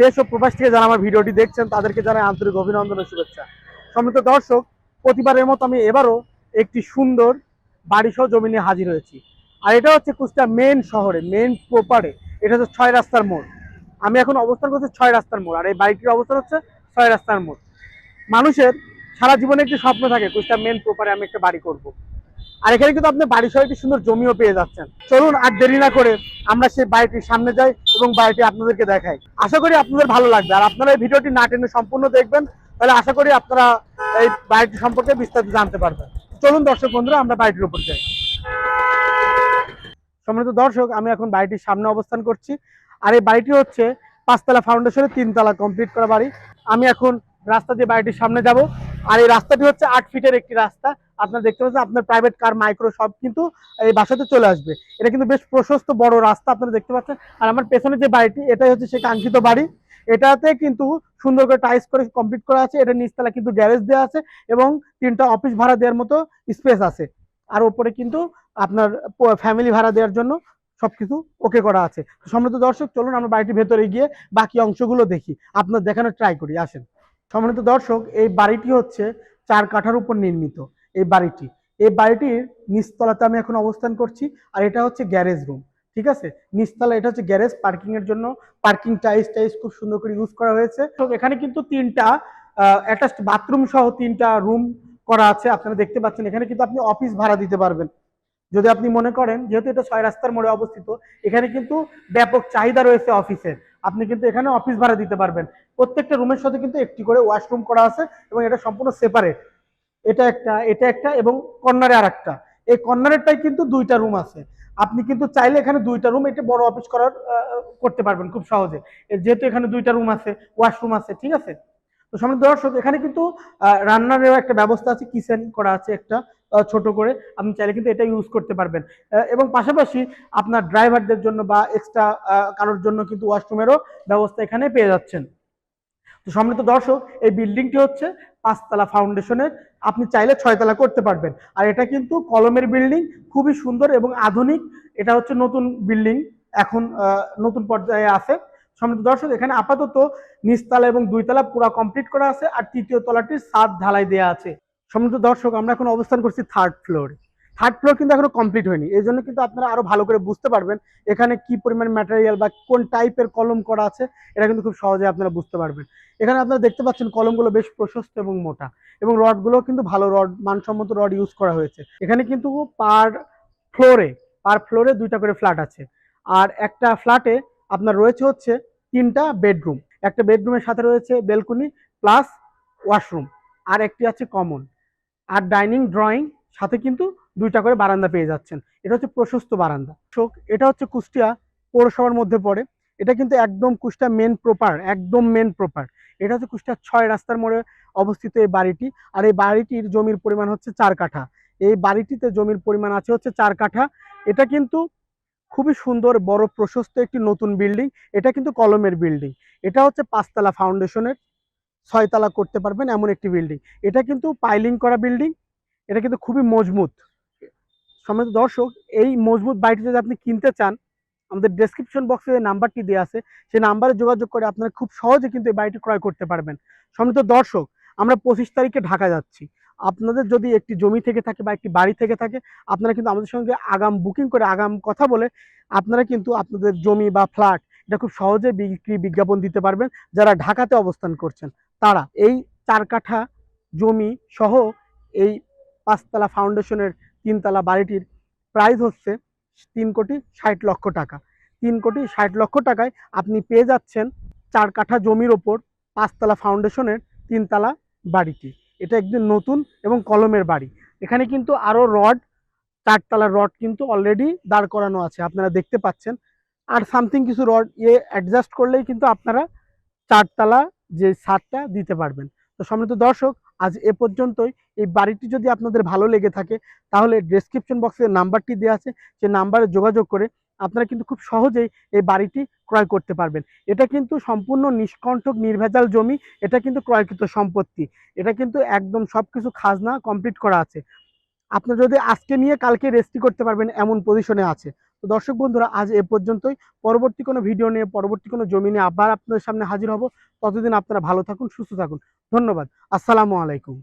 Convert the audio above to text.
দেশ ও প্রবাস থেকে যারা আমার ভিডিওটি দেখছেন, তাদেরকে জানাই আন্তরিক অভিনন্দন ও শুভেচ্ছা। সম্মিলিত দর্শক, প্রতিবারের মতো আমি এবারও একটি সুন্দর বাড়ি সহ জমি নিয়ে হাজির হয়েছি। আর এটা হচ্ছে কুষ্টিয়া মেন শহরে মেন প্রপারে এটা হচ্ছে ছয় রাস্তার মোড়। আমি এখন অবস্থান করছি ছয় রাস্তার মোড়, আর এই বাড়িটির অবস্থান হচ্ছে ছয় রাস্তার মোড়। মানুষের সারা জীবনে একটি স্বপ্ন থাকে, কুষ্টিয়া মেন প্রপারে আমি একটা বাড়ি করব। আর এখানে কিন্তু আপনি বাড়ি সহ একটি সুন্দর জমিও পেয়ে যাচ্ছেন। চলুন আর দেরি না করে আমরা সেই বাড়িটির সামনে যাই এবং বাড়িটি আপনাদেরকে দেখাই। আশা করি আপনাদের ভালো লাগবে। আর আপনারা এই ভিডিওটি না টেনে সম্পূর্ণ দেখবেন, তাহলে আশা করি আপনারা এই বাড়িটি সম্পর্কে বিস্তারিত জানতে পারবেন। চলুন দর্শক বন্ধুরা, আমরা বাড়িটির উপর যাই। সম্মানিত দর্শক, আমি এখন বাড়িটির সামনে অবস্থান করছি। আর এই বাড়িটি হচ্ছে পাঁচতলা ফাউন্ডেশনের তিনতলা কমপ্লিট করা বাড়ি। আমি এখন রাস্তা দিয়ে বাড়িটির সামনে যাব। আর এই রাস্তাটি হচ্ছে আট ফিটের একটি রাস্তা। আপনারা দেখতে পাচ্ছেন, আপনার প্রাইভেট কার মাইক্রো সব কিন্তু এই বাসাতে চলে আসবে। এটা কিন্তু বেশ প্রশস্ত বড় রাস্তা আপনারা দেখতে পাচ্ছেন। আর আমার পেছনে যে বাড়িটি, এটাই হচ্ছে সেই কাঙ্ক্ষিত বাড়ি। এটাতে কিন্তু সুন্দর করে টাইস করে কমপ্লিট করা আছে। এটা নিচতলা কিন্তু গ্যারেজ দেওয়া আছে এবং তিনটা অফিস ভাড়া দেওয়ার মতো স্পেস আছে। আর ওপরে কিন্তু আপনার ফ্যামিলি ভাড়া দেওয়ার জন্য সবকিছু ওকে করা আছে। সম্মানিত দর্শক, চলুন আমরা বাড়িটির ভেতরে গিয়ে বাকি অংশগুলো দেখি। আপনার দেখানোর ট্রাই করি, আসেন। সম্মানিত দর্শক, এই বাড়িটি হচ্ছে চার কাঠার উপর নির্মিত। এই বাড়িটি। এই বাড়িটির নিচতলাতে আমি এখন অবস্থান করছি আর এটা হচ্ছে গ্যারেজ রুম, ঠিক আছে? নিচতলা, এটা হচ্ছে গ্যারেজ, পার্কিং এর জন্য পার্কিং টাইস টাইস খুব সুন্দর করে ইউজ করা হয়েছে। তো এখানে কিন্তু তিনটা অ্যাটাচড বাথরুম সহ তিনটা রুম করা আছে, আপনারা দেখতে পাচ্ছেন। এখানে কিন্তু আপনি অফিস ভাড়া দিতে পারবেন। যদি আপনি মনে করেন, যেহেতু এটা ছয় রাস্তার মোড়ে অবস্থিত, এখানে কিন্তু ব্যাপক চাহিদা রয়েছে অফিসের আপনি কিন্তু এখানে অফিস ভাড়া দিতে পারবেন। প্রত্যেকটা রুমের সাথে কিন্তু একটি করে ওয়াশরুম করা আছে এবং এটা সম্পূর্ণ সেপারেট এটা একটা এটা একটা এবং কর্নারে আর একটা এই কর্নারেরটাই কিন্তু দুইটা রুম আছে। আপনি কিন্তু চাইলে এখানে দুইটা রুম এটা বড় অফিস করার করতে পারবেন খুব সহজে। যেহেতু এখানে দুইটা রুম আছে ওয়াশরুম আছে ঠিক আছে? তো সামনে দর্শক এখানে কিন্তু আহ, রান্নারেরও একটা ব্যবস্থা আছে কিচেন করা আছে একটা ছোট করে। আপনি চাইলে কিন্তু এটা ইউজ করতে পারবেন। এবং পাশাপাশি আপনার ড্রাইভারদের জন্য বা এক্সট্রা কারোর জন্য কিন্তু ওয়াশরুমেরও ব্যবস্থা এখানে পেয়ে যাচ্ছেন। তো দর্শক, এই বিল্ডিংটি হচ্ছে পাঁচতলা ফাউন্ডেশনের। আপনি চাইলে ছয়তলা করতে পারবেন। আর এটা কিন্তু কলমের বিল্ডিং, খুবই সুন্দর এবং আধুনিক। এটা হচ্ছে নতুন বিল্ডিং, এখন নতুন পর্যায়ে আছে। সম্মিলিত দর্শক, এখানে আপাতত নিচতলা এবং দুইতলা পুরো কমপ্লিট করা আছে। আর তৃতীয় তলাটির ছাদ ঢালাই দেওয়া আছে। সম্মিলিত দর্শক, আমরা এখন অবস্থান করছি থার্ড ফ্লোরে থার্ড ফ্লোর কিন্তু এখনও কমপ্লিট হয়নি। এই জন্য কিন্তু আপনারা আরও ভালো করে বুঝতে পারবেন এখানে কি পরিমাণ ম্যাটেরিয়াল বা কোন টাইপের কলম করা আছে, এটা কিন্তু খুব সহজে আপনারা বুঝতে পারবেন। এখানে আপনারা দেখতে পাচ্ছেন কলমগুলো বেশ প্রশস্ত এবং মোটা এবং রডগুলো কিন্তু ভালো রড মানসম্মত রড ইউজ করা হয়েছে। এখানে কিন্তু পার ফ্লোরে পার ফ্লোরে দুইটা করে ফ্ল্যাট আছে। আর একটা ফ্ল্যাটে আপনার রয়েছে হচ্ছে তিনটা বেডরুম একটা বেডরুমের সাথে রয়েছে বেলকনি প্লাস ওয়াশরুম আর একটি আছে কমন আর ডাইনিং ড্রয়িং সাথে কিন্তু দুইটা করে বারান্দা পেয়ে যাচ্ছেন। এটা হচ্ছে প্রশস্ত বারান্দা। শোক, এটা হচ্ছে কুষ্টিয়া পৌরসভার মধ্যে পড়ে। এটা কিন্তু একদম কুষ্টিয়া মেন প্রপার একদম মেন প্রপার এটা হচ্ছে কুষ্টিয়া ছয় রাস্তার মোড়ে অবস্থিত এই বাড়িটি। আর এই বাড়িটির জমির পরিমাণ হচ্ছে চার কাঠা। এই বাড়িটিতে জমির পরিমাণ আছে হচ্ছে চার কাঠা। এটা কিন্তু খুবই সুন্দর, বড়, প্রশস্ত একটি নতুন বিল্ডিং এটা কিন্তু কলমের বিল্ডিং এটা হচ্ছে পাঁচতলা ফাউন্ডেশনের ছয়তলা করতে পারবেন এমন একটি বিল্ডিং এটা কিন্তু পাইলিং করা বিল্ডিং এটা কিন্তু খুবই মজবুত। সম্মানিত দর্শক, এই মজবুত বাড়িটি যদি আপনি কিনতে চান, আমাদের ডেসক্রিপশন বক্সে যে নাম্বারটি দেওয়া আছে সেই নাম্বারে যোগাযোগ করে আপনারা খুব সহজে কিন্তু এই বাড়িটি ক্রয় করতে পারবেন। সম্মানিত দর্শক, আমরা পঁচিশ তারিখে ঢাকা যাচ্ছি। আপনাদের যদি একটি জমি থেকে থাকে বা একটি বাড়ি থেকে থাকে, আপনারা কিন্তু আমাদের সঙ্গে আগাম বুকিং করে আগাম কথা বলে আপনারা কিন্তু আপনাদের জমি বা ফ্ল্যাট এটা খুব সহজে বিক্রি, বিজ্ঞাপন দিতে পারবেন যারা ঢাকাতে অবস্থান করছেন। তারা এই চার কাঠা জমি সহ এই পাঁচতলা ফাউন্ডেশনের তিনতলা বাড়িটির প্রাইস হচ্ছে তিন কোটি ষাট লক্ষ টাকা। তিন কোটি ষাট লক্ষ টাকায় আপনি পেয়ে যাচ্ছেন চার কাঠা জমির ওপর পাঁচতলা ফাউন্ডেশনের তিনতলা বাড়িটি। এটা একদিন নতুন এবং কলমের বাড়ি। এখানে কিন্তু আরও রড, চারতলা রড কিন্তু অলরেডি দাঁড় করানো আছে। আপনারা দেখতে পাচ্ছেন। আর সামথিং কিছু রড ইয়ে অ্যাডজাস্ট করলেই কিন্তু আপনারা চারতলা যে ছাদটা দিতে পারবেন। তো সম্মানিত দর্শক আজ এ পর্যন্তই। এই বাড়িটি যদি আপনাদের ভালো লেগে থাকে, তাহলে ডেসক্রিপশন বক্সে নাম্বারটি দেওয়া আছে সেই নাম্বারে যোগাযোগ করে আপনারা কিন্তু খুব সহজেই এই বাড়িটি ক্রয় করতে পারবেন। এটা কিন্তু সম্পূর্ণ নিষ্কণ্ঠক নির্ভেজাল জমি, এটা কিন্তু ক্রয়কৃত সম্পত্তি। এটা কিন্তু একদম সব কিছু খাজনা কমপ্লিট করা আছে। আপনি যদি আজকে নিয়ে কালকে রেস্টি করতে পারবেন, এমন পজিশনে আছে। তো দর্শক বন্ধুরা, আজ এ পর্যন্তই। পরবর্তী কোনো ভিডিও নিয়ে, পরবর্তী কোনো জমি নিয়ে আবার আপনাদের সামনে হাজির হব। ততদিন আপনারা ভালো থাকুন, সুস্থ থাকুন। ধন্যবাদ। আসসালামু আলাইকুম।